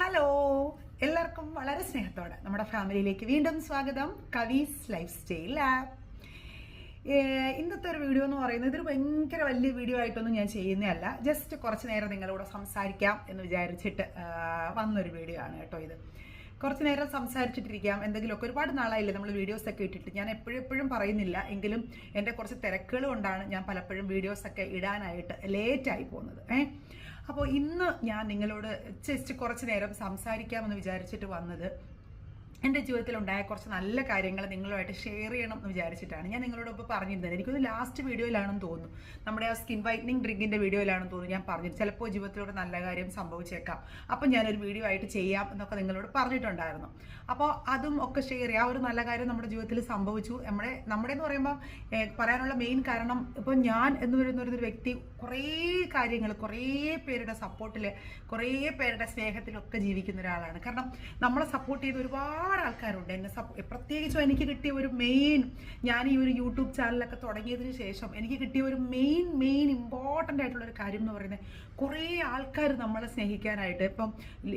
Hello എല്ലാവർക്കും വളരെ സ്നേഹത്തോടെ നമ്മുടെ ഫാമിലിയിലേക്ക് വീണ്ടും സ്വാഗതം. കവീസ് ലൈഫ് സ്റ്റൈൽ ആപ്പ് ഇന്നത്തെ ഒരു വീഡിയോ എന്ന് പറയുന്നത് ഇതൊരു ഭയങ്കര വലിയ വീഡിയോ ആയിട്ടൊന്നും ഞാൻ ചെയ്യുന്നതല്ല. ജസ്റ്റ് കുറച്ച് നേരം നിങ്ങളോട് സംസാരിക്കാം എന്ന് വിചാരിച്ചിട്ട് വന്നൊരു വീഡിയോ ആണ് കേട്ടോ ഇത്. കുറച്ച് നേരം സംസാരിച്ചിട്ടിരിക്കാം. എന്തെങ്കിലുമൊക്കെ ഒരുപാട് നാളായില്ലേ നമ്മൾ വീഡിയോസൊക്കെ ഇട്ടിട്ട്. ഞാൻ എപ്പോഴും എപ്പോഴും പറയുന്നില്ല. എങ്കിലും എന്റെ കുറച്ച് തിരക്കുകൾ കൊണ്ടാണ് ഞാൻ പലപ്പോഴും വീഡിയോസൊക്കെ ഇടാനായിട്ട് ലേറ്റായി പോകുന്നത്. ഏഹ് അപ്പോൾ ഇന്ന് ഞാൻ നിങ്ങളോട് ജസ്റ്റ് കുറച്ച് നേരം സംസാരിക്കാമെന്ന് വിചാരിച്ചിട്ട് വന്നത് എന്റെ ജീവിതത്തിൽ ഉണ്ടായ കുറച്ച് നല്ല കാര്യങ്ങൾ നിങ്ങളുമായിട്ട് ഷെയർ ചെയ്യണം എന്ന് വിചാരിച്ചിട്ടാണ് ഞാൻ നിങ്ങളോട് ഇപ്പോൾ പറഞ്ഞിരുന്നത്. എനിക്കൊന്ന് ലാസ്റ്റ് വീഡിയോയിലാണെന്ന് തോന്നുന്നു. നമ്മുടെ ആ സ്കിൻ വൈറ്റനിങ് ഡ്രിങ്കിന്റെ വീഡിയോയിലാണെന്ന് തോന്നുന്നു ഞാൻ പറഞ്ഞു ചിലപ്പോൾ ജീവിതത്തിലൂടെ നല്ല കാര്യം സംഭവിച്ചേക്കാം. അപ്പം ഞാനൊരു വീഡിയോ ആയിട്ട് ചെയ്യാം എന്നൊക്കെ നിങ്ങളോട് പറഞ്ഞിട്ടുണ്ടായിരുന്നു. അപ്പോൾ അതും ഒക്കെ ഷെയർ ചെയ്യാം. ആ ഒരു നല്ല കാര്യം നമ്മുടെ ജീവിതത്തിൽ സംഭവിച്ചു. നമ്മുടെ നമ്മുടെ എന്ന് പറയുമ്പോൾ പറയാനുള്ള മെയിൻ കാരണം ഇപ്പോൾ ഞാൻ എന്ന് പറയുന്ന ഒരു വ്യക്തി കുറേ കാര്യങ്ങൾ കുറേ പേരുടെ സപ്പോർട്ടിൽ കുറേ പേരുടെ സ്നേഹത്തിലൊക്കെ ജീവിക്കുന്ന ഒരാളാണ്. കാരണം നമ്മളെ സപ്പോർട്ട് ചെയ്ത് ഒരുപാട് ആൾക്കാരുണ്ട്. എന്നെ സപ്പോ പ്രത്യേകിച്ചും എനിക്ക് കിട്ടിയ ഒരു മെയിൻ ഞാൻ ഈ ഒരു യൂട്യൂബ് ചാനലൊക്കെ തുടങ്ങിയതിന് ശേഷം എനിക്ക് കിട്ടിയ ഒരു മെയിൻ മെയിൻ ഇമ്പോർട്ടന്റ് ആയിട്ടുള്ള ഒരു കാര്യം എന്ന് പറയുന്നത് കുറേ ആൾക്കാർ നമ്മളെ സ്നേഹിക്കാനായിട്ട് ഇപ്പം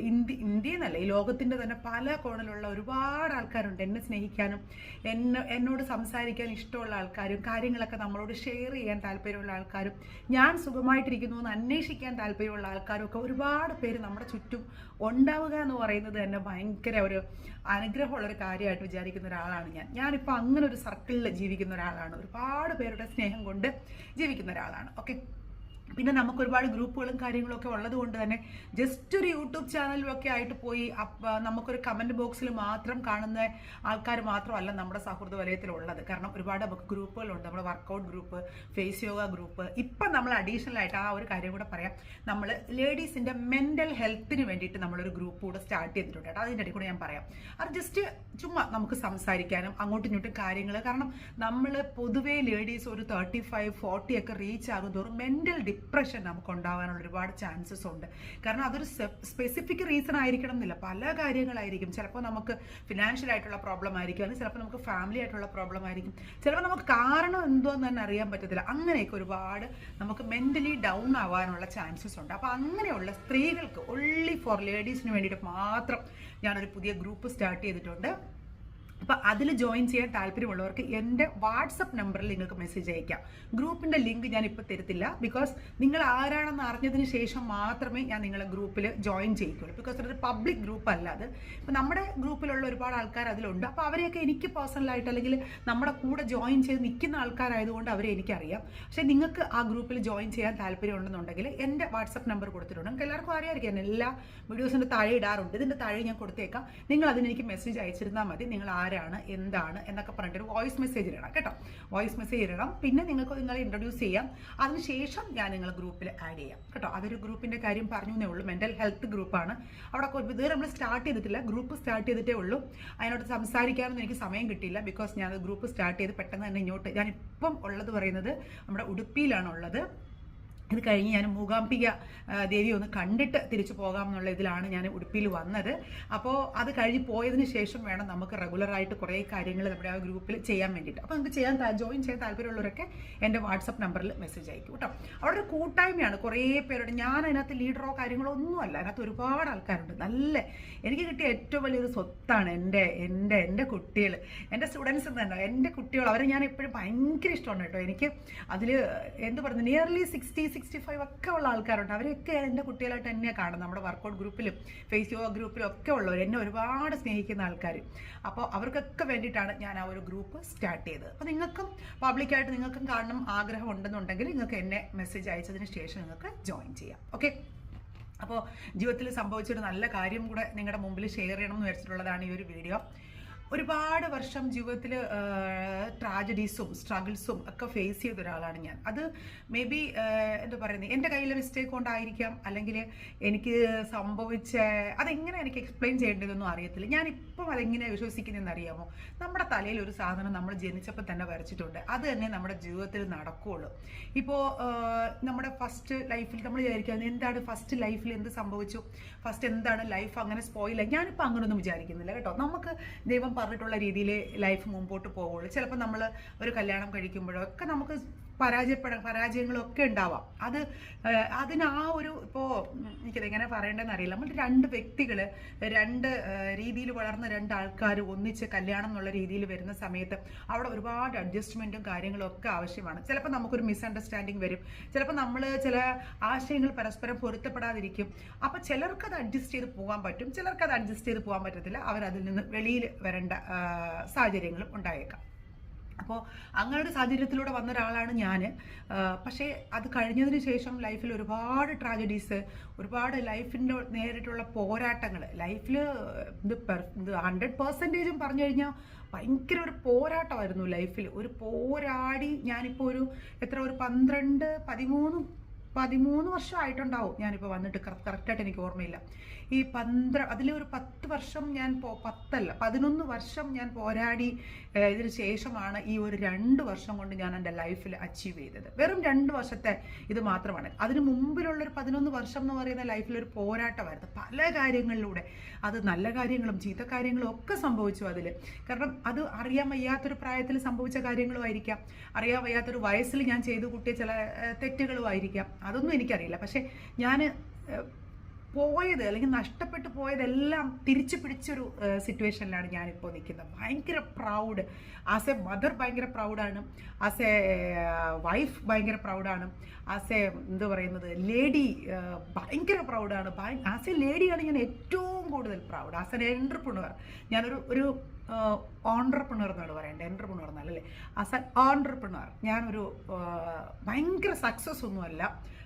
ഇന്ത്യ ഇന്ത്യയിൽ നിന്നല്ല ഈ ലോകത്തിന്റെ തന്നെ പല കോണിലുള്ള ഒരുപാട് ആൾക്കാരുണ്ട് എന്നെ സ്നേഹിക്കാനും എന്നെ എന്നോട് സംസാരിക്കാൻ ഇഷ്ടമുള്ള ആൾക്കാരും കാര്യങ്ങളൊക്കെ നമ്മളോട് ഷെയർ ചെയ്യാൻ താല്പര്യമുള്ള ആൾക്കാരും ഞാൻ സുഖമായിട്ടിരിക്കുന്നു എന്ന് അന്വേഷിക്കാൻ താല്പര്യമുള്ള ആൾക്കാരും ഒക്കെ ഒരുപാട് പേര് നമ്മുടെ ചുറ്റും ഉണ്ടാവുക എന്ന് പറയുന്നത് തന്നെ ഭയങ്കര ഒരു അനുഗ്രഹമുള്ള ഒരു കാര്യമായിട്ട് വിചാരിക്കുന്ന ഒരാളാണ് ഞാൻ. ഞാനിപ്പോൾ അങ്ങനെ ഒരു സർക്കിളിൽ ജീവിക്കുന്ന ഒരാളാണ്. ഒരുപാട് പേരുടെ സ്നേഹം കൊണ്ട് ജീവിക്കുന്ന ഒരാളാണ്. ഓക്കെ പിന്നെ നമുക്ക് ഒരുപാട് ഗ്രൂപ്പുകളും കാര്യങ്ങളൊക്കെ ഉള്ളത് കൊണ്ട് തന്നെ ജസ്റ്റ് ഒരു യൂട്യൂബ് ചാനലും ഒക്കെ ആയിട്ട് പോയി നമുക്കൊരു കമന്റ് ബോക്സിൽ മാത്രം കാണുന്ന ആൾക്കാർ മാത്രമല്ല നമ്മുടെ സൗഹൃദ വലയത്തിലുള്ളത്. കാരണം ഒരുപാട് ഗ്രൂപ്പുകളുണ്ട്. നമ്മുടെ workout group face yoga group ഇപ്പം നമ്മൾ അഡീഷണൽ ആയിട്ട് ആ ഒരു കാര്യം കൂടെ പറയാം. നമ്മൾ ലേഡീസിന്റെ മെന്റൽ ഹെൽത്തിന് വേണ്ടിയിട്ട് നമ്മളൊരു ഗ്രൂപ്പ് കൂടെ സ്റ്റാർട്ട് ചെയ്തിട്ടുണ്ട് അതിന്റെ ഇടയിൽ കൂടെ ഞാൻ പറയാം. അത് ജസ്റ്റ് ചുമ്മാ നമുക്ക് സംസാരിക്കാനും അങ്ങോട്ടും ഇങ്ങോട്ടും കാര്യങ്ങൾ കാരണം നമ്മൾ പൊതുവേ ലേഡീസ് ഒരു തേർട്ടി ഫൈവ് ഫോർട്ടി ഒക്കെ റീച്ച് ആകും തോറും മെന്റൽ ഡിപ്രഷൻ നമുക്ക് ഉണ്ടാകാനുള്ള ഒരുപാട് ചാൻസസ് ഉണ്ട്. കാരണം അതൊരു സ്പെസിഫിക് റീസൺ ആയിരിക്കണം എന്നില്ല. പല കാര്യങ്ങളായിരിക്കും. ചിലപ്പോൾ നമുക്ക് ഫിനാൻഷ്യൽ ആയിട്ടുള്ള പ്രോബ്ലം ആയിരിക്കും. അല്ലെങ്കിൽ ചിലപ്പോൾ നമുക്ക് ഫാമിലി ആയിട്ടുള്ള പ്രോബ്ലം ആയിരിക്കും. ചിലപ്പോൾ നമുക്ക് കാരണം എന്തോ എന്ന് തന്നെ അറിയാൻ പറ്റത്തില്ല. അങ്ങനെയൊക്കെ ഒരുപാട് നമുക്ക് മെന്റലി ഡൗൺ ആവാനുള്ള ചാൻസസ് ഉണ്ട്. അപ്പോൾ അങ്ങനെയുള്ള സ്ത്രീകൾക്ക് ഒള്ളി ഫോർ ലേഡീസിന് വേണ്ടിയിട്ട് മാത്രം ഞാനൊരു പുതിയ ഗ്രൂപ്പ് സ്റ്റാർട്ട് ചെയ്തിട്ടുണ്ട്. അപ്പോൾ അതിൽ ജോയിൻ ചെയ്യാൻ താല്പര്യമുള്ളവർക്ക് എന്റെ വാട്സപ്പ് നമ്പറിൽ നിങ്ങൾക്ക് മെസ്സേജ് അയക്കാം. ഗ്രൂപ്പിന്റെ ലിങ്ക് ഞാൻ ഇപ്പോൾ തരത്തില്ല. ബിക്കോസ് നിങ്ങൾ ആരാണെന്ന് അറിഞ്ഞതിന് ശേഷം മാത്രമേ ഞാൻ നിങ്ങളെ ഗ്രൂപ്പിൽ ജോയിൻ ചെയ്യിക്കുള്ളൂ ബിക്കോസ് അതൊരു പബ്ലിക് ഗ്രൂപ്പ് അല്ല അത്. ഇപ്പൊ നമ്മുടെ ഗ്രൂപ്പിലുള്ള ഒരുപാട് ആൾക്കാർ അതിലുണ്ട്. അപ്പോൾ അവരെയൊക്കെ എനിക്ക് പേഴ്സണലായിട്ട് അല്ലെങ്കിൽ നമ്മുടെ കൂടെ ജോയിൻ ചെയ്ത് നിൽക്കുന്ന ആൾക്കാരായതുകൊണ്ട് അവരെ എനിക്കറിയാം. പക്ഷേ നിങ്ങൾക്ക് ആ ഗ്രൂപ്പിൽ ജോയിൻ ചെയ്യാൻ താല്പര്യമുണ്ടെന്നുണ്ടെങ്കിൽ എന്റെ വാട്സപ്പ് നമ്പർ കൊടുത്തിട്ടുണ്ട്. നിങ്ങൾക്ക് എല്ലാവർക്കും അറിയാമായിരിക്കും. എല്ലാ വീഡിയോസിന്റെ താഴെ ഇടാറുണ്ട്. ഇതിന്റെ താഴെ ഞാൻ കൊടുത്തേക്കാം. നിങ്ങൾ അതിനെനിക്ക് മെസ്സേജ് അയച്ചിരുന്നാൽ മതി. നിങ്ങൾ ആരാണ് എന്താണ് എന്നൊക്കെ പറഞ്ഞിട്ട് ഒരു വോയിസ് മെസ്സേജ് ഇടണം കേട്ടോ. വോയിസ് മെസ്സേജ് ഇടണം. പിന്നെ നിങ്ങൾക്ക് നിങ്ങളെ ഇൻട്രൊഡ്യൂസ് ചെയ്യാം. അതിനുശേഷം ഞാൻ നിങ്ങളെ ഗ്രൂപ്പിൽ ആഡ് ചെയ്യാം കേട്ടോ. അതൊരു ഗ്രൂപ്പിന്റെ കാര്യം പറഞ്ഞു എന്നേ ഉള്ളൂ. മെന്റൽ ഹെൽത്ത് ഗ്രൂപ്പാണ് അവിടെ ഇതുവരെ നമ്മൾ സ്റ്റാർട്ട് ചെയ്തിട്ടില്ല. ഗ്രൂപ്പ് സ്റ്റാർട്ട് ചെയ്തിട്ടേ ഉള്ളൂ. അതിനോട് സംസാരിക്കാനൊന്നും എനിക്ക് സമയം കിട്ടിയില്ല. ബിക്കോസ് ഞാൻ ഗ്രൂപ്പ് സ്റ്റാർട്ട് ചെയ്ത് പെട്ടെന്ന് തന്നെ ഇങ്ങോട്ട് ഞാൻ ഇപ്പം ഉള്ളത് പറയുന്നത് നമ്മുടെ ഉടുപ്പിയിലാണ് ഉള്ളത് ഇത് കഴിഞ്ഞ് ഞാൻ മൂകാംബിക ദേവി ഒന്ന് കണ്ടിട്ട് തിരിച്ചു പോകാം എന്നുള്ള ഇതിലാണ് ഞാൻ ഉടുപ്പിയിൽ വന്നത്. അപ്പോൾ അത് കഴിഞ്ഞ് പോയതിന് ശേഷം വേണം നമുക്ക് റെഗുലറായിട്ട് കുറേ കാര്യങ്ങൾ നമ്മുടെ ആ ഗ്രൂപ്പിൽ ചെയ്യാൻ വേണ്ടിയിട്ട്. അപ്പോൾ നമുക്ക് ചെയ്യാൻ ജോയിൻ ചെയ്യാൻ താല്പര്യമുള്ളവരൊക്കെ എന്റെ വാട്സപ്പ് നമ്പറിൽ മെസ്സേജ് അയക്കും കേട്ടോ അവിടെ ഒരു കൂട്ടായ്മയാണ്. കുറേ പേരുടെ ഞാൻ അതിനകത്ത് ലീഡറോ കാര്യങ്ങളോ ഒന്നുമല്ല അതിനകത്ത് ഒരുപാട് ആൾക്കാരുണ്ട്. നല്ല എനിക്ക് കിട്ടിയ ഏറ്റവും വലിയൊരു സ്വത്താണ് എന്റെ എന്റെ എന്റെ കുട്ടികൾ എന്റെ സ്റ്റുഡൻസ് തന്നെ. എന്റെ കുട്ടികൾ അവരെ ഞാൻ എപ്പോഴും ഭയങ്കര ഇഷ്ടമാണ് കേട്ടോ എനിക്ക് അതിൽ എന്ത് പറയുന്നത് നിയർലി സിക്സ്റ്റി സിക്സ്റ്റി ഫൈവ് ഒക്കെ ഉള്ള ആൾക്കാരുണ്ട്. അവരൊക്കെ എന്റെ കുട്ടികളായിട്ട് തന്നെയാണ് കാണുന്നത്. നമ്മുടെ വർക്കൗട്ട് ഗ്രൂപ്പിലും ഫേസ്ബുക്ക് ഗ്രൂപ്പിലും ഒക്കെ ഉള്ളവർ എന്നെ ഒരുപാട് സ്നേഹിക്കുന്ന ആൾക്കാർ അപ്പോൾ അവർക്കൊക്കെ വേണ്ടിയിട്ടാണ് ഞാൻ ആ ഒരു ഗ്രൂപ്പ് സ്റ്റാർട്ട് ചെയ്തത്. അപ്പോൾ നിങ്ങൾക്കും പബ്ലിക്കായിട്ട് നിങ്ങൾക്കും കാണണം ആഗ്രഹം ഉണ്ടെന്നുണ്ടെങ്കിൽ നിങ്ങൾക്ക് എന്നെ മെസ്സേജ് അയച്ചതിന് ശേഷം നിങ്ങൾക്ക് ജോയിൻ ചെയ്യാം. ഓക്കെ അപ്പോൾ ജീവിതത്തിൽ സംഭവിച്ചൊരു നല്ല കാര്യം കൂടെ നിങ്ങളുടെ മുമ്പിൽ ഷെയർ ചെയ്യണം എന്ന് വെച്ചിട്ടുള്ളതാണ് ഈ ഒരു വീഡിയോ ഒരുപാട് വർഷം ജീവിതത്തിൽ ട്രാജഡീസും സ്ട്രഗിൾസും ഒക്കെ ഫേസ് ചെയ്ത ഒരാളാണ് ഞാൻ. അത് മേ ബി എന്താ പറയുന്നത് എന്റെ കയ്യിലെ മിസ്റ്റേക്ക് കൊണ്ടായിരിക്കാം അല്ലെങ്കിൽ എനിക്ക് സംഭവിച്ച അതെങ്ങനെ എനിക്ക് എക്സ്പ്ലെയിൻ ചെയ്യേണ്ടതെന്നും അറിയത്തില്ല. ഞാനിപ്പം അതെങ്ങനെ വിശ്വസിക്കുന്നതെന്ന് അറിയാമോ? നമ്മുടെ തലയിൽ ഒരു സാധനം നമ്മൾ ജനിച്ചപ്പോൾ തന്നെ വരച്ചിട്ടുണ്ട്. അത് തന്നെ നമ്മുടെ ജീവിതത്തിൽ നടക്കുകയുള്ളൂ ഇപ്പോൾ നമ്മുടെ ഫസ്റ്റ് ലൈഫിൽ നമ്മൾ വിചാരിക്കുക എന്താണ് ഫസ്റ്റ് ലൈഫിൽ എന്ത് സംഭവിച്ചു? ഫസ്റ്റ് എന്താണ് ലൈഫ് അങ്ങനെ സ്പോയില്ല ഞാനിപ്പോൾ അങ്ങനെയൊന്നും വിചാരിക്കുന്നില്ല കേട്ടോ. നമുക്ക് ദൈവം പറഞ്ഞിട്ടുള്ള രീതിയിൽ ലൈഫ് മുമ്പോട്ട് പോവുള്ളൂ. ചിലപ്പോൾ നമ്മൾ ഒരു കല്യാണം കഴിക്കുമ്പോഴോ ഒക്കെ നമുക്ക് പരാജയപ്പെടാൻ പരാജയങ്ങളൊക്കെ ഉണ്ടാവാം. അത് അതിന് ആ ഒരു ഇപ്പോൾ എനിക്കത് എങ്ങനെ പറയേണ്ടതെന്ന് അറിയില്ല. നമ്മൾ രണ്ട് വ്യക്തികൾ രണ്ട് രീതിയിൽ വളർന്ന രണ്ട് ആൾക്കാർ ഒന്നിച്ച് കല്യാണം എന്നുള്ള രീതിയിൽ വരുന്ന സമയത്ത് അവിടെ ഒരുപാട് അഡ്ജസ്റ്റ്മെന്റും കാര്യങ്ങളും ഒക്കെ ആവശ്യമാണ്. ചിലപ്പോൾ നമുക്കൊരു മിസ്അണ്ടർസ്റ്റാൻഡിങ് വരും. ചിലപ്പോൾ നമ്മൾ ചില ആശയങ്ങൾ പരസ്പരം പൊരുത്തപ്പെടാതിരിക്കും. അപ്പോൾ ചിലർക്ക് അത് അഡ്ജസ്റ്റ് ചെയ്ത് പോകാൻ പറ്റും. ചിലർക്ക് അത് അഡ്ജസ്റ്റ് ചെയ്ത് പോകാൻ പറ്റത്തില്ല. അവരതിൽ നിന്ന് വെളിയിൽ വരേണ്ട സാഹചര്യങ്ങളും ഉണ്ടായേക്കാം. അപ്പോൾ അങ്ങനെ ഒരു സാഹചര്യത്തിലൂടെ വന്ന ഒരാളാണ് ഞാൻ പക്ഷേ അത് കഴിഞ്ഞതിന് ശേഷം ലൈഫിൽ ഒരുപാട് ട്രാജഡീസ് ഒരുപാട് ലൈഫിന്റെ നേരിട്ടുള്ള പോരാട്ടങ്ങൾ ലൈഫിൽ ഇത് ഇത് ഹൺഡ്രഡ് പെർസെന്റേജും പറഞ്ഞു കഴിഞ്ഞാൽ ഭയങ്കര ഒരു പോരാട്ടമായിരുന്നു ലൈഫിൽ ഒരു പോരാടി ഞാനിപ്പോൾ ഒരു എത്ര ഒരു പന്ത്രണ്ട് പതിമൂന്ന് പതിമൂന്ന് വർഷമായിട്ടുണ്ടാവും ഞാനിപ്പോൾ വന്നിട്ട്. കറക്റ്റായിട്ട് എനിക്ക് ഓർമ്മയില്ല. ഈ പന്ത്ര അതിലെ ഒരു പത്ത് വർഷം ഞാൻ പോ പത്തല്ല പതിനൊന്ന് വർഷം ഞാൻ പോരാടി ഇതിന് ശേഷമാണ് ഈ ഒരു രണ്ട് വർഷം കൊണ്ട് ഞാൻ എന്റെ ലൈഫിൽ അച്ചീവ് ചെയ്തത്. വെറും രണ്ട് വർഷത്തെ ഇത് മാത്രമാണ്. അതിന് മുമ്പിലുള്ള ഒരു പതിനൊന്ന് വർഷം എന്ന് പറയുന്ന ലൈഫിൽ ഒരു പോരാട്ടമായിരുന്നു. പല കാര്യങ്ങളിലൂടെ അത് നല്ല കാര്യങ്ങളും ചീത്ത കാര്യങ്ങളും ഒക്കെ സംഭവിച്ചു അതിൽ കാരണം അത് അറിയാൻ വയ്യാത്തൊരു പ്രായത്തിൽ സംഭവിച്ച കാര്യങ്ങളും ആയിരിക്കാം അറിയാൻ വയ്യാത്തൊരു വയസ്സിൽ ഞാൻ ചെയ്തു കൂട്ടിയ ചില തെറ്റുകളും ആയിരിക്കാം അതൊന്നും എനിക്കറിയില്ല. പക്ഷെ ഞാൻ പോയത് അല്ലെങ്കിൽ നഷ്ടപ്പെട്ടു പോയതെല്ലാം തിരിച്ചു പിടിച്ചൊരു സിറ്റുവേഷനിലാണ് ഞാനിപ്പോൾ നിൽക്കുന്നത്. ഭയങ്കര പ്രൗഡ്. ആസ് എ മദർ ഭയങ്കര പ്രൗഡാണ്. ആസ് എ വൈഫ് ഭയങ്കര പ്രൗഡാണ്. ആസ് എ എന്താ പറയുന്നത് ലേഡി ഭയങ്കര പ്രൗഡാണ്. ആസ് എ ലേഡിയാണ് ഞാൻ ഏറ്റവും കൂടുതൽ പ്രൗഡ്. ആസ് എൻ എന്റർപ്രണർ ഞാനൊരു ഒരു ഓൺടർപ്രണർ എന്നാണ് പറയേണ്ടത്. എന്റർപ്രണർ എന്നല്ലേ ആസ് എൻ ഓൺടർപ്രണർ ഞാനൊരു ഭയങ്കര സക്സസ് ഒന്നുമല്ല.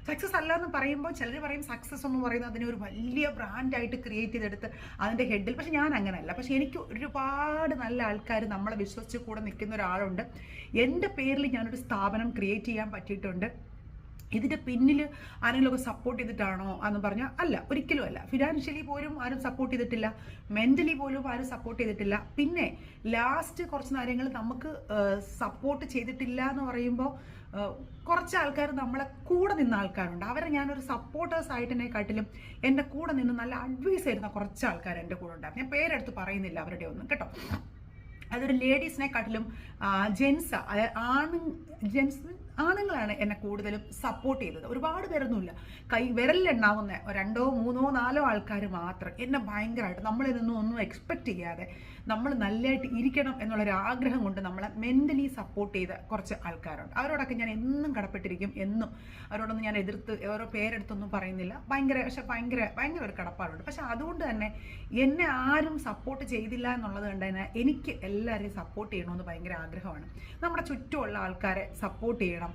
സക്സസ് അല്ല എന്ന് പറയുമ്പോൾ ചിലർ പറയും സക്സസ് എന്ന് പറയുന്നത് അതിനെ ഒരു വലിയ ബ്രാൻഡായിട്ട് ക്രിയേറ്റ് ചെയ്തെടുത്ത് അതിന്റെ ഹെഡിൽ പക്ഷെ ഞാൻ അങ്ങനെയല്ല. പക്ഷെ എനിക്ക് ഒരുപാട് നല്ല ആൾക്കാർ നമ്മളെ വിശ്വസിച്ച് കൂടെ നിൽക്കുന്ന ഒരാളുണ്ട്. എന്റെ പേരിൽ ഞാനൊരു സ്ഥാപനം ക്രിയേറ്റ് ചെയ്യാൻ പറ്റിയിട്ടുണ്ട്. ഇതിന്റെ പിന്നിൽ ആരെങ്കിലുമൊക്കെ സപ്പോർട്ട് ചെയ്തിട്ടാണോ എന്ന് പറഞ്ഞാൽ അല്ല ഒരിക്കലും അല്ല. ഫിനാൻഷ്യലി പോലും ആരും സപ്പോർട്ട് ചെയ്തിട്ടില്ല. മെന്റലി പോലും ആരും സപ്പോർട്ട് ചെയ്തിട്ടില്ല. പിന്നെ ലാസ്റ്റ് കുറച്ച് കാര്യങ്ങൾ നമുക്ക് സപ്പോർട്ട് ചെയ്തിട്ടില്ല എന്ന് പറയുമ്പോൾ കുറച്ച് ആൾക്കാർ നമ്മളെ കൂടെ നിന്ന ആൾക്കാരുണ്ട്. അവരെ ഞാനൊരു സപ്പോർട്ടേഴ്സ് ആയിട്ടിനെക്കാട്ടിലും എന്റെ കൂടെ നിന്ന് നല്ല അഡ്വൈസ് തരുന്ന കുറച്ച് ആൾക്കാർ എന്റെ കൂടെ ഉണ്ടായിരുന്നു. ഞാൻ പേരെടുത്ത് പറയുന്നില്ല അവരുടെ ഒന്നും കേട്ടോ? അതൊരു ലേഡീസിനെക്കാട്ടിലും ജെൻസ് ആണ് ജെൻസ് ആണുങ്ങളാണ് എന്നെ കൂടുതലും സപ്പോർട്ട് ചെയ്തത്. ഒരുപാട് പേരൊന്നുമില്ല. കൈ വിരലിലെണ്ണാവുന്ന രണ്ടോ മൂന്നോ നാലോ ആൾക്കാർ മാത്രം എന്നെ ഭയങ്കരമായിട്ട് നമ്മളിൽ നിന്നും ഒന്നും എക്സ്പെക്റ്റ് ചെയ്യാതെ നമ്മൾ നല്ലതായിട്ട് ഇരിക്കണം എന്നുള്ളൊരു ആഗ്രഹം കൊണ്ട് നമ്മളെ മെന്റലി സപ്പോർട്ട് ചെയ്ത കുറച്ച് ആൾക്കാരുണ്ട്. അവരോടൊക്കെ ഞാൻ എന്നും കടപ്പെട്ടിരിക്കും എന്നും. അവരോടൊന്നും ഞാൻ എതിർത്ത് ഓരോ പേരെടുത്തൊന്നും പറയുന്നില്ല. ഭയങ്കര പക്ഷെ ഭയങ്കര ഭയങ്കര ഒരു കടപ്പാടുണ്ട്. പക്ഷെ അതുകൊണ്ട് തന്നെ എന്നെ ആരും സപ്പോർട്ട് ചെയ്തില്ല എന്നുള്ളത് കൊണ്ട് തന്നെ എനിക്ക് എല്ലാവരെയും സപ്പോർട്ട് ചെയ്യണമെന്ന് ഭയങ്കര ആഗ്രഹമാണ്. നമ്മുടെ ചുറ്റുമുള്ള ആൾക്കാരെ സപ്പോർട്ട് ചെയ്യണം.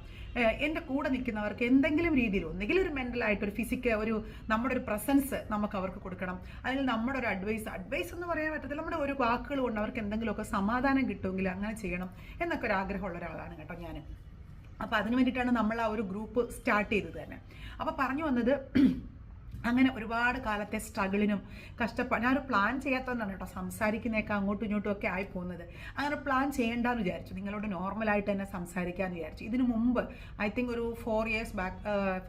എന്റെ കൂടെ നിൽക്കുന്നവർക്ക് എന്തെങ്കിലും രീതിയിൽ ഒന്നുകിൽ ഒരു മെന്റലായിട്ട് ഒരു ഫിസിക്കൽ ഒരു നമ്മുടെ ഒരു പ്രസൻസ് നമുക്ക് അവർക്ക് കൊടുക്കണം. അല്ലെങ്കിൽ നമ്മുടെ ഒരു അഡ്വൈസ് അഡ്വൈസ് എന്ന് പറയാൻ പറ്റത്തില്ല. നമ്മുടെ ഒരു വാക്കുകൾ കൊണ്ട് അവർക്ക് എന്തെങ്കിലുമൊക്കെ സമാധാനം കിട്ടുമെങ്കിൽ അങ്ങനെ ചെയ്യണം എന്നൊക്കെ ഒരു ആഗ്രഹമുള്ള ഒരാളാണ് കേട്ടോ ഞാൻ അപ്പോൾ അതിന് വേണ്ടിയിട്ടാണ് നമ്മൾ ആ ഒരു ഗ്രൂപ്പ് സ്റ്റാർട്ട് ചെയ്തത് തന്നെ. അപ്പോൾ പറഞ്ഞു വന്നത് അങ്ങനെ ഒരുപാട് കാലത്തെ സ്ട്രഗിളിനും കഷ്ടപ്പാട് ഞാനൊരു പ്ലാൻ ചെയ്യാത്തതുകൊണ്ടാണ് കേട്ടോ സംസാരിക്കുന്നതൊക്കെ അങ്ങോട്ടും ഇങ്ങോട്ടും ഒക്കെ ആയി പോകുന്നത്. അങ്ങനെ പ്ലാൻ ചെയ്യേണ്ടെന്ന് വിചാരിച്ചു. നിങ്ങളോട് നോർമലായിട്ട് തന്നെ സംസാരിക്കാമെന്ന് വിചാരിച്ചു. ഇതിനു മുമ്പ് ഐ തിങ്ക് ഒരു ഫോർ ഇയേഴ്സ് ബാക്ക്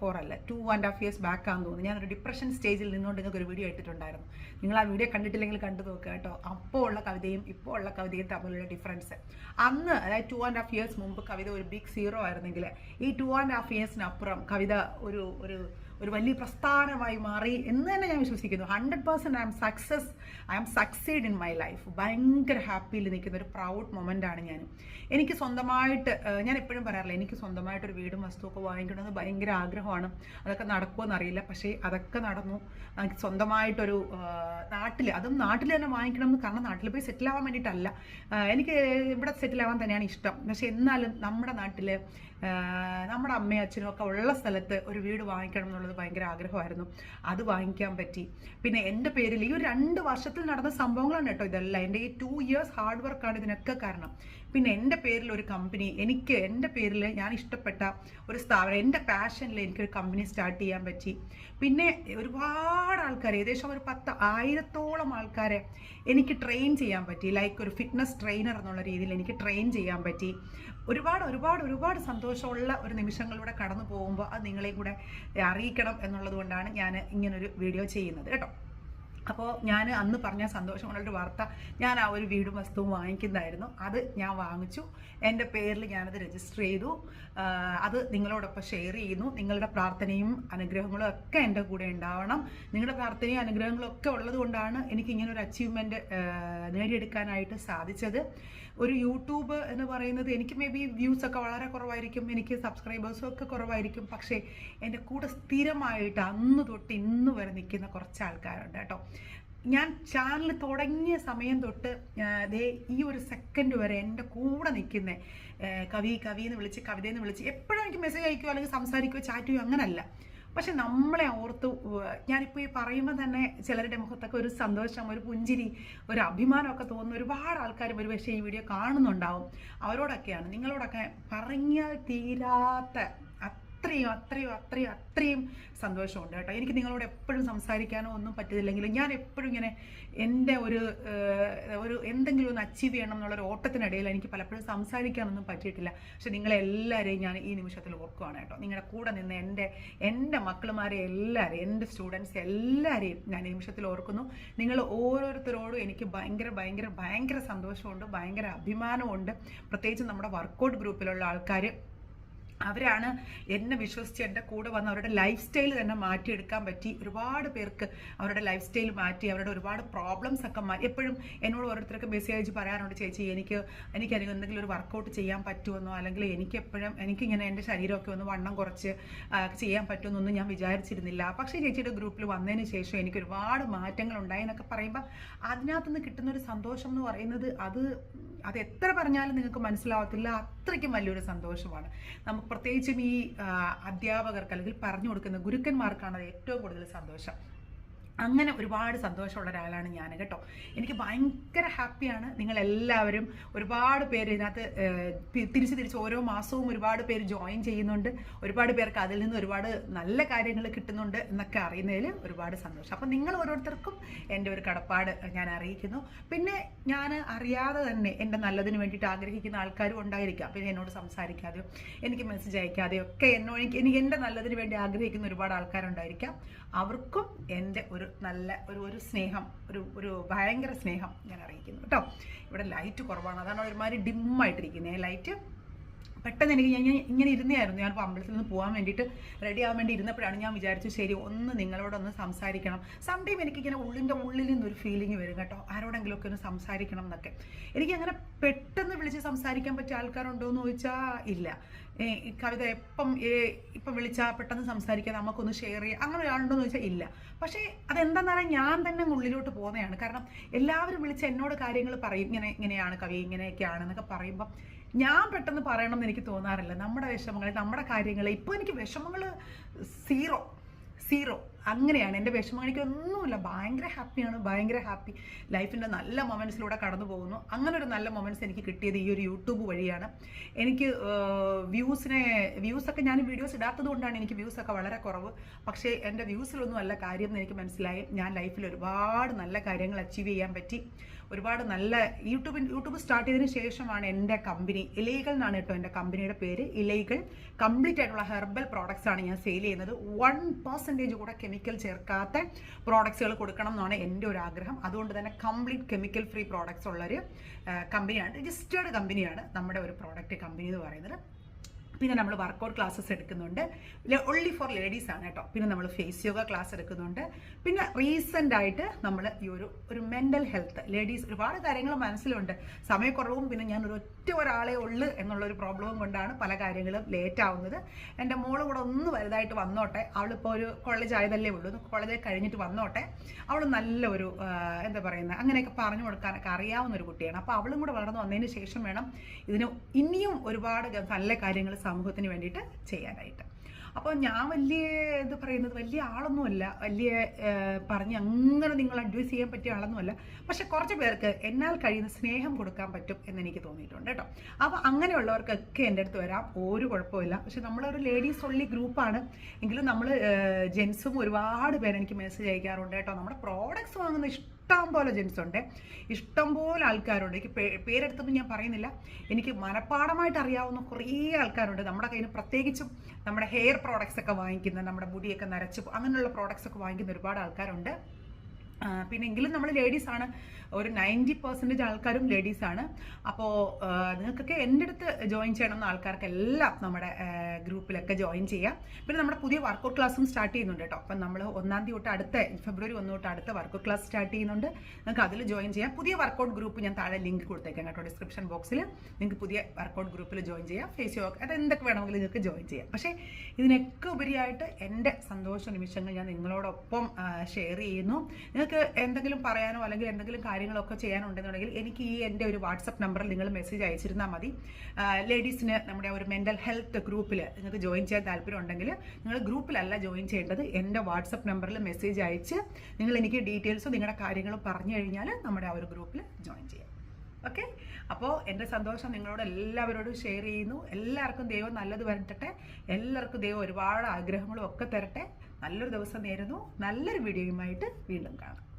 ഫോർ അല്ല two and half years back ആണെന്ന് തോന്നുന്നു. ഞാനൊരു ഡിപ്രഷൻ സ്റ്റേജിൽ നിന്നുകൊണ്ട് നിങ്ങൾക്ക് ഒരു വീഡിയോ ഇട്ടിട്ടുണ്ടായിരുന്നു. നിങ്ങൾ ആ വീഡിയോ കണ്ടിട്ടില്ലെങ്കിൽ കണ്ടു നോക്കുക കേട്ടോ. അപ്പോൾ ഉള്ള കവിതയും ഇപ്പോൾ ഉള്ള കവിതയും തമ്മിലുള്ള ഡിഫറൻസ് അന്ന് അതായത് ടു ആൻഡ് ഹാഫ് ഇയേഴ്സ് മുമ്പ് കവിത ഒരു ബിഗ് സീറോ ആയിരുന്നെങ്കിൽ ഈ ടു ആൻഡ് ഹാഫ് ഇയേഴ്സിനപ്പുറം കവിത ഒരു ഒരു ഒരു വലിയ പ്രസ്ഥാനമായി മാറി എന്ന് തന്നെ ഞാൻ വിശ്വസിക്കുന്നു. Hundred percent I am success I am succeed in my life ഭയങ്കര ഹാപ്പിയിൽ നിൽക്കുന്ന ഒരു പ്രൗഡ് മൊമെന്റ് ആണ് ഞാൻ. എനിക്ക് സ്വന്തമായിട്ട് ഞാൻ എപ്പോഴും പറയാറില്ല എനിക്ക് സ്വന്തമായിട്ട് ഒരു വീടും വസ്തുവൊക്കെ വാങ്ങിക്കണമെന്ന് ഭയങ്കര ആഗ്രഹമാണ്. അതൊക്കെ നടക്കുമോ അറിയില്ല പക്ഷേ അതൊക്കെ നടന്നു. എനിക്ക് സ്വന്തമായിട്ടൊരു നാട്ടിൽ അതും നാട്ടിൽ തന്നെ വാങ്ങിക്കണം എന്ന് കാരണം നാട്ടിൽ പോയി സെറ്റിൽ ആവാൻ വേണ്ടിയിട്ടല്ല. എനിക്ക് ഇവിടെ സെറ്റിൽ ആവാൻ തന്നെയാണ് ഇഷ്ടം. പക്ഷേ എന്നാലും നമ്മുടെ നാട്ടിൽ നമ്മുടെ അമ്മയും അച്ഛനും ഒക്കെ ഉള്ള സ്ഥലത്ത് ഒരു വീട് വാങ്ങിക്കണം എന്നുള്ളത് ഭയങ്കര ആഗ്രഹമായിരുന്നു. അത് വാങ്ങിക്കാൻ പറ്റി. പിന്നെ എന്റെ പേരിൽ ഈ ഒരു രണ്ട് വർഷത്തിൽ നടന്ന സംഭവങ്ങളാണ് കേട്ടോ ഇതെല്ലാം. എന്റെ ഈ ടു ഇയേഴ്സ് ഹാർഡ് വർക്കാണ് ഇതിനൊക്കെ കാരണം. പിന്നെ എന്റെ പേരിൽ ഒരു കമ്പനി എനിക്ക് എന്റെ പേരിൽ ഞാൻ ഇഷ്ടപ്പെട്ട ഒരു സ്ഥാപനം എന്റെ പാഷനിൽ എനിക്കൊരു കമ്പനി സ്റ്റാർട്ട് ചെയ്യാൻ പറ്റി. പിന്നെ ഒരുപാട് ആൾക്കാർ ഏകദേശം ഒരു പത്ത് ആയിരത്തോളം ആൾക്കാരെ എനിക്ക് ട്രെയിൻ ചെയ്യാൻ പറ്റി. ലൈക്ക് ഒരു ഫിറ്റ്നസ് ട്രെയിനർ എന്നുള്ള രീതിയിൽ എനിക്ക് ട്രെയിൻ ചെയ്യാൻ പറ്റി. ഒരുപാട് ഒരുപാട് ഒരുപാട് സന്തോഷമുള്ള ഒരു നിമിഷങ്ങളിലൂടെ കടന്നു പോകുമ്പോൾ അത് നിങ്ങളെ കൂടെ അറിയിക്കണം എന്നുള്ളത് കൊണ്ടാണ് ഞാൻ ഇങ്ങനൊരു വീഡിയോ ചെയ്യുന്നത് കേട്ടോ. അപ്പോൾ ഞാൻ അന്ന് പറഞ്ഞ സന്തോഷമുള്ളൊരു വാർത്ത ഞാൻ ആ ഒരു വീടും വസ്തുവും വാങ്ങിക്കുന്നതായിരുന്നു. അത് ഞാൻ വാങ്ങിച്ചു. എന്റെ പേരിൽ ഞാനത് രജിസ്റ്റർ ചെയ്തു. അത് നിങ്ങളോടൊപ്പം ഷെയർ ചെയ്യുന്നു. നിങ്ങളുടെ പ്രാർത്ഥനയും അനുഗ്രഹങ്ങളും ഒക്കെ എന്റെ കൂടെ ഉണ്ടാവണം. നിങ്ങളുടെ പ്രാർത്ഥനയും അനുഗ്രഹങ്ങളും ഒക്കെ ഉള്ളത് കൊണ്ടാണ് എനിക്ക് ഇങ്ങനെ ഒരു അച്ചീവ്മെന്റ് നേടിയെടുക്കാനായിട്ട് സാധിച്ചത്. ഒരു യൂട്യൂബ് എന്ന് പറയുന്നത് എനിക്ക് മേ ബി വ്യൂസ് ഒക്കെ വളരെ കുറവായിരിക്കും എനിക്ക് സബ്സ്ക്രൈബേഴ്സും ഒക്കെ കുറവായിരിക്കും. പക്ഷേ എന്റെ കൂടെ സ്ഥിരമായിട്ട് അന്ന് തൊട്ട് ഇന്ന് വരെ നിൽക്കുന്ന കുറച്ച് ആൾക്കാരുണ്ട് കേട്ടോ. ഞാൻ ചാനൽ തുടങ്ങിയ സമയം തൊട്ട് ദേ ഈ ഒരു സെക്കൻഡ് വരെ എന്റെ കൂടെ നിൽക്കുന്ന കവി കവി എന്ന് വിളിച്ച് കവിതയെന്ന് വിളിച്ച് എപ്പോഴും എനിക്ക് മെസ്സേജ് അയക്കുകയോ അല്ലെങ്കിൽ സംസാരിക്കുകയോ ചാറ്റ് ചെയ്യുകയോ അങ്ങനല്ല. പക്ഷെ നമ്മളെ ഓർത്ത് ഞാനിപ്പോൾ ഈ പറയുമ്പോൾ തന്നെ ചിലരുടെ മുഖത്തൊക്കെ ഒരു സന്തോഷം ഒരു പുഞ്ചിരി ഒരു അഭിമാനമൊക്കെ തോന്നുന്ന ഒരുപാട് ആൾക്കാർ ഒരു പക്ഷേ ഈ വീഡിയോ കാണുന്നുണ്ടാവും. അവരോടൊക്കെയാണ്. നിങ്ങളോടൊക്കെ പറഞ്ഞാൽ തീരാത്ത അത്രയും അത്രയും അത്രയും അത്രയും സന്തോഷമുണ്ട് കേട്ടോ. എനിക്ക് നിങ്ങളോട് എപ്പോഴും സംസാരിക്കാനോ ഒന്നും പറ്റില്ലെങ്കിലും ഞാൻ എപ്പോഴും ഇങ്ങനെ എന്റെ ഒരു ഒരു എന്തെങ്കിലും ഒന്ന് അച്ചീവ് ചെയ്യണം എന്നുള്ളൊരു ഓട്ടത്തിനിടയിൽ എനിക്ക് പലപ്പോഴും സംസാരിക്കാനൊന്നും പറ്റിയിട്ടില്ല. പക്ഷെ നിങ്ങളെല്ലാവരെയും ഞാൻ ഈ നിമിഷത്തിൽ ഓർക്കുവാണ് കേട്ടോ. നിങ്ങളുടെ കൂടെ നിന്ന് എന്റെ എന്റെ മക്കളുമാരെ എല്ലാവരെയും എന്റെ സ്റ്റുഡൻസ് എല്ലാവരെയും ഞാൻ ഈ നിമിഷത്തിൽ ഓർക്കുന്നു. നിങ്ങൾ ഓരോരുത്തരോടും എനിക്ക് ഭയങ്കര ഭയങ്കര ഭയങ്കര സന്തോഷമുണ്ട് ഭയങ്കര അഭിമാനമുണ്ട്. പ്രത്യേകിച്ച് നമ്മുടെ വർക്കൗട്ട് ഗ്രൂപ്പിലുള്ള ആൾക്കാർ അവരാണ് എന്നെ വിശ്വസിച്ച് എന്റെ കൂടെ വന്ന് അവരുടെ ലൈഫ് സ്റ്റൈൽ തന്നെ മാറ്റിയെടുക്കാൻ പറ്റി. ഒരുപാട് പേർക്ക് അവരുടെ ലൈഫ് സ്റ്റൈൽ മാറ്റി അവരുടെ ഒരുപാട് പ്രോബ്ലംസ് ഒക്കെ മാറ്റി എപ്പോഴും എന്നോട് ഓരോരുത്തർക്ക് മെസ്സേജ് പറയാറുണ്ട് ചേച്ചി എനിക്ക് എനിക്ക് അതിന് എന്തെങ്കിലും ഒരു വർക്കൗട്ട് ചെയ്യാൻ പറ്റുമെന്നോ അല്ലെങ്കിൽ എനിക്ക് എപ്പോഴും എനിക്കിങ്ങനെ എന്റെ ശരീരമൊക്കെ ഒന്ന് വണ്ണം കുറച്ച് ചെയ്യാൻ പറ്റുമെന്നൊന്നും ഞാൻ വിചാരിച്ചിരുന്നില്ല. പക്ഷേ ചേച്ചിയുടെ ഗ്രൂപ്പിൽ വന്നതിന് ശേഷം എനിക്ക് ഒരുപാട് മാറ്റങ്ങൾ ഉണ്ടായി എന്നൊക്കെ പറയുമ്പോൾ അതിനകത്തുനിന്ന് കിട്ടുന്ന ഒരു സന്തോഷം എന്ന് പറയുന്നത് അത് അത് എത്ര പറഞ്ഞാലും നിങ്ങൾക്ക് മനസ്സിലാവത്തില്ല. അത്രയ്ക്കും വലിയൊരു സന്തോഷമാണ്. നമുക്ക് പ്രത്യേകിച്ചും ഈ അധ്യാപകർക്ക് അല്ലെങ്കിൽ പറഞ്ഞു കൊടുക്കുന്ന ഗുരുക്കന്മാർക്കാണ് അത് ഏറ്റവും കൂടുതൽ സന്തോഷം. അങ്ങനെ ഒരുപാട് സന്തോഷമുള്ള ഒരാളാണ് ഞാൻ കേട്ടോ. എനിക്ക് ഭയങ്കര ഹാപ്പിയാണ് നിങ്ങളെല്ലാവരും ഒരുപാട് പേര് ഇതിനകത്ത് തിരിച്ച് തിരിച്ച് ഓരോ മാസവും ഒരുപാട് പേര് ജോയിൻ ചെയ്യുന്നുണ്ട്. ഒരുപാട് പേർക്ക് അതിൽ നിന്ന് ഒരുപാട് നല്ല കാര്യങ്ങൾ കിട്ടുന്നുണ്ട് എന്നൊക്കെ അറിയുന്നതിൽ ഒരുപാട് സന്തോഷം. അപ്പം നിങ്ങൾ ഓരോരുത്തർക്കും എന്റെ ഒരു കടപ്പാട് ഞാൻ അറിയിക്കുന്നു. പിന്നെ ഞാൻ അറിയാതെ തന്നെ എന്റെ നല്ലതിന് വേണ്ടിയിട്ട് ആഗ്രഹിക്കുന്ന ആൾക്കാരും ഉണ്ടായിരിക്കാം. പിന്നെ എന്നോട് സംസാരിക്കാതെയോ എനിക്ക് മെസ്സേജ് അയക്കാതെയോ ഒക്കെ എന്നോ എനിക്ക് എന്റെ നല്ലതിന് വേണ്ടി ആഗ്രഹിക്കുന്ന ഒരുപാട് ആൾക്കാരുണ്ടായിരിക്കാം. അവർക്കും എന്റെ ഒരു നല്ല ഒരു ഒരു സ്നേഹം ഒരു ഒരു ഭയങ്കര സ്നേഹം ഞാൻ അറിയിക്കുന്നു. കേട്ടോ? ഇവിടെ ലൈറ്റ് കുറവാണ്. അതാണ് ഒരുമാതിരി ഡിമ്മായിട്ടിരിക്കുന്നത് ലൈറ്റ് പെട്ടെന്ന് എനിക്ക് ഞാൻ ഇങ്ങനെ ഇരുന്നായിരുന്നു ഞാൻ അമ്പലത്തിൽ നിന്ന് പോകാൻ വേണ്ടിയിട്ട് റെഡി ആവാൻ വേണ്ടി ഇരുന്നപ്പോഴാണ് ഞാൻ വിചാരിച്ചു ശരി ഒന്ന് നിങ്ങളോടൊന്ന് സംസാരിക്കണം. സം ടൈം എനിക്കിങ്ങനെ ഉള്ളിന്റെ ഉള്ളിൽ നിന്നൊരു ഫീലിംഗ് വരും കേട്ടോ. ആരോടെങ്കിലുമൊക്കെ ഒന്ന് സംസാരിക്കണം എന്നൊക്കെ. എനിക്ക് അങ്ങനെ പെട്ടെന്ന് വിളിച്ച് സംസാരിക്കാൻ പറ്റിയ ആൾക്കാരുണ്ടോ എന്ന് ചോദിച്ചാൽ ഇല്ല. കവിത എപ്പം ഇപ്പം വിളിച്ചാൽ പെട്ടെന്ന് സംസാരിക്കാൻ നമുക്കൊന്ന് ഷെയർ ചെയ്യാം. അങ്ങനെ ഒരാളുണ്ടോ എന്ന് ചോദിച്ചാൽ ഇല്ല. പക്ഷേ അതെന്താണെന്ന് ഞാൻ തന്നെ ഉള്ളിലോട്ട് പോകുന്നതാണ്. കാരണം എല്ലാവരും വിളിച്ച് എന്നോട് കാര്യങ്ങൾ പറയും. ഇങ്ങനെ ഇങ്ങനെയാണ് കവി ഇങ്ങനെയൊക്കെയാണ് എന്നൊക്കെ പറയുമ്പം ഞാൻ പെട്ടെന്ന് പറയണം എന്ന് എനിക്ക് തോന്നാറില്ല. നമ്മുടെ വിഷമങ്ങൾ നമ്മുടെ കാര്യങ്ങൾ. ഇപ്പോൾ എനിക്ക് വിഷമങ്ങൾ സീറോ. സീറോ. അങ്ങനെയാണ്. എന്റെ വിഷമം എനിക്കൊന്നുമില്ല. ഭയങ്കര ഹാപ്പിയാണ്. ഭയങ്കര ഹാപ്പി. ലൈഫിന്റെ നല്ല മൊമെന്റ്സിലൂടെ കടന്നു പോകുന്നു. അങ്ങനെ ഒരു നല്ല മൊമെന്റ്സ് എനിക്ക് കിട്ടിയത് ഈ ഒരു യൂട്യൂബ് വഴിയാണ്. എനിക്ക് വ്യൂസിനെ വ്യൂസൊക്കെ ഞാൻ വീഡിയോസ് ഇടാത്തത് കൊണ്ടാണ് എനിക്ക് വ്യൂസൊക്കെ വളരെ കുറവ്. പക്ഷേ എന്റെ വ്യൂസിലൊന്നും അല്ല കാര്യം എന്ന് എനിക്ക് മനസ്സിലായി. ഞാൻ ലൈഫിൽ ഒരുപാട് നല്ല കാര്യങ്ങൾ അച്ചീവ് ചെയ്യാൻ പറ്റി. ഒരുപാട് നല്ല യൂട്യൂബിൽ യൂട്യൂബ് സ്റ്റാർട്ട് ചെയ്തതിന് ശേഷമാണ് എന്റെ കമ്പനി ഇലൈകൾ എന്നാണ് കേട്ടോ എന്റെ കമ്പനിയുടെ പേര് ഇലൈകൾ കംപ്ലീറ്റ് ആയിട്ടുള്ള ഹെർബൽ പ്രോഡക്റ്റ്സ് ആണ് ഞാൻ സെയിൽ ചെയ്യുന്നത്. വൺ പെർസെന്റേജ് കൂടെ കെമിക്കൽ ചേർക്കാത്ത പ്രോഡക്ട്സുകൾ കൊടുക്കണം എന്നാണ് എന്റെ ഒരു ആഗ്രഹം. അതുകൊണ്ട് തന്നെ കംപ്ലീറ്റ് കെമിക്കൽ ഫ്രീ പ്രോഡക്ട്സ് ഉള്ളൊരു കമ്പനിയാണ്. രജിസ്റ്റേർഡ് കമ്പനിയാണ് നമ്മുടെ ഒരു പ്രോഡക്റ്റ് കമ്പനി എന്ന് പറയുന്നത്. പിന്നെ നമ്മൾ വർക്കൗട്ട് ക്ലാസ്സസ് എടുക്കുന്നുണ്ട്. ഒൺലി ഫോർ ലേഡീസ് ആണ് കേട്ടോ പിന്നെ നമ്മൾ ഫേസ് യോഗ ക്ലാസ് എടുക്കുന്നുണ്ട്. പിന്നെ റീസെന്റ് ആയിട്ട് നമ്മൾ ഈ ഒരു ഒരു മെന്റൽ ഹെൽത്ത് ലേഡീസ് ഒരുപാട് കാര്യങ്ങൾ മനസ്സിലുണ്ട്. സമയക്കുറവും പിന്നെ ഞാൻ ഒരു ഒറ്റ ഒരാളെ ഉള്ളു എന്നുള്ളൊരു പ്രോബ്ലവും കൊണ്ടാണ് പല കാര്യങ്ങളും ലേറ്റ് ആവുന്നത്. എന്റെ മോൾ കൂടെ ഒന്ന് വലുതായിട്ട് വന്നോട്ടെ. അവളിപ്പോൾ ഒരു കോളേജ് ആയതല്ലേ ഉള്ളൂ. കോളേജ് കഴിഞ്ഞിട്ട് വന്നോട്ടെ. അവൾ നല്ലൊരു എന്താ പറയുന്നത് അങ്ങനെയൊക്കെ പറഞ്ഞു കൊടുക്കാനൊക്കെ അറിയാവുന്ന ഒരു കുട്ടിയാണ്. അപ്പോൾ അവളും കൂടെ വളർന്നു വന്നതിന് ശേഷം വേണം ഇതിന് ഇനിയും ഒരുപാട് നല്ല കാര്യങ്ങൾ സമൂഹത്തിന് വേണ്ടിയിട്ട് ചെയ്യാനായിട്ട്. അപ്പോൾ ഞാൻ വലിയ ഇത് പറയുന്നത് വലിയ ആളൊന്നുമല്ല. വലിയ പറഞ്ഞ് അങ്ങനെ നിങ്ങൾ അഡ്വൈസ് ചെയ്യാൻ പറ്റിയ ആളൊന്നുമല്ല. പക്ഷെ കുറച്ച് പേർക്ക് എന്നാൽ കഴിയുന്ന സ്നേഹം കൊടുക്കാൻ പറ്റും എന്ന് എനിക്ക് തോന്നിയിട്ടുണ്ട് കേട്ടോ. അപ്പോൾ അങ്ങനെയുള്ളവർക്കൊക്കെ എന്റെ അടുത്ത് വരാം. ഒരു കുഴപ്പമില്ല പക്ഷെ നമ്മളൊരു ലേഡീസ് ഒള്ളി ഗ്രൂപ്പാണ് എങ്കിലും നമ്മൾ ജെൻസും ഒരുപാട് പേരെനിക്ക് മെസ്സേജ് അയക്കാറുണ്ട് കേട്ടോ. നമ്മുടെ പ്രോഡക്റ്റ്സ് വാങ്ങുന്ന ഇഷ്ടം പോലെ ജെൻസ് ഉണ്ട് ഇഷ്ടം പോലെ ആൾക്കാരുണ്ട്. എനിക്ക് പേരെടുത്തൊന്നും ഞാൻ പറയുന്നില്ല. എനിക്ക് മനഃപ്പാടമായിട്ട് അറിയാവുന്ന കുറേ ആൾക്കാരുണ്ട്. നമ്മുടെ കയ്യിൽ പ്രത്യേകിച്ചും നമ്മുടെ ഹെയർ പ്രോഡക്ട്സ് ഒക്കെ വാങ്ങിക്കുന്ന നമ്മുടെ മുടിയൊക്കെ നരച്ച് അങ്ങനെയുള്ള പ്രോഡക്ട്സ് ഒക്കെ വാങ്ങിക്കുന്ന ഒരുപാട് ആൾക്കാരുണ്ട്. പിന്നെ എങ്കിലും നമ്മൾ ലേഡീസ് ആണ്. ഒരു നയന്റി പെർസെന്റേജ് ആൾക്കാരും ലേഡീസ് ആണ്. അപ്പോൾ നിങ്ങൾക്കൊക്കെ എന്റെ അടുത്ത് ജോയിൻ ചെയ്യണം എന്ന ആൾക്കാർക്ക് എല്ലാം നമ്മുടെ ഗ്രൂപ്പിലൊക്കെ ജോയിൻ ചെയ്യാം. പിന്നെ നമ്മുടെ പുതിയ വർക്കൗട്ട് ക്ലാസ്സും സ്റ്റാർട്ട് ചെയ്യുന്നുണ്ട് കേട്ടോ. അപ്പം നമ്മൾ ഒന്നാം തീയതി തൊട്ട് അടുത്ത ഫെബ്രുവരി ഒന്ന് തൊട്ട് അടുത്ത വർക്കൗട്ട് ക്ലാസ് സ്റ്റാർട്ട് ചെയ്യുന്നുണ്ട്. നിങ്ങൾക്ക് അതിൽ ജോയിൻ ചെയ്യാം. പുതിയ വർക്കൗട്ട് ഗ്രൂപ്പ് ഞാൻ താഴെ ലിങ്ക് കൊടുത്തേക്കാം കേട്ടോ ഡിസ്ക്രിപ്ഷൻ ബോക്സിൽ നിങ്ങൾക്ക് പുതിയ വർക്കൗട്ട് ഗ്രൂപ്പിൽ ജോയിൻ ചെയ്യാം. ഫേസ് യോഗ അത് എന്തൊക്കെ വേണമെങ്കിലും നിങ്ങൾക്ക് ജോയിൻ ചെയ്യാം. പക്ഷേ ഇതിനൊക്കെ ഉപരിയായിട്ട് എന്റെ സന്തോഷ നിമിഷങ്ങൾ ഞാൻ നിങ്ങളോടൊപ്പം ഷെയർ ചെയ്യുന്നു. നിങ്ങൾക്ക് എന്തെങ്കിലും പറയാനോ അല്ലെങ്കിൽ എന്തെങ്കിലും കാര്യങ്ങളൊക്കെ ചെയ്യാനുണ്ടെന്നുണ്ടെങ്കിൽ എനിക്ക് ഈ എന്റെ ഒരു വാട്സപ്പ് നമ്പറിൽ നിങ്ങൾ മെസ്സേജ് അയച്ചിരുന്നാൽ മതി. ലേഡീസിന് നമ്മുടെ ഒരു മെന്റൽ ഹെൽത്ത് ഗ്രൂപ്പിൽ നിങ്ങൾക്ക് ജോയിൻ ചെയ്യാൻ താല്പര്യം ഉണ്ടെങ്കിൽ നിങ്ങൾ ഗ്രൂപ്പിലല്ല ജോയിൻ ചെയ്യേണ്ടത്. എന്റെ വാട്സപ്പ് നമ്പറിൽ മെസ്സേജ് അയച്ച് നിങ്ങൾ എനിക്ക് ഡീറ്റെയിൽസും നിങ്ങളുടെ കാര്യങ്ങളും പറഞ്ഞു കഴിഞ്ഞാൽ നമ്മുടെ ആ ഒരു ഗ്രൂപ്പിൽ ജോയിൻ ചെയ്യാം. ഓക്കെ അപ്പോൾ എന്റെ സന്തോഷം നിങ്ങളോട് എല്ലാവരോടും ഷെയർ ചെയ്യുന്നു. എല്ലാവർക്കും ദൈവം നല്ലത് വരട്ടെ. എല്ലാവർക്കും ദൈവം ഒരുപാട് ആഗ്രഹങ്ങളും ഒക്കെ തരട്ടെ. നല്ലൊരു ദിവസം നേരുന്നു. നല്ലൊരു വീഡിയോയുമായിട്ട് വീണ്ടും കാണാം.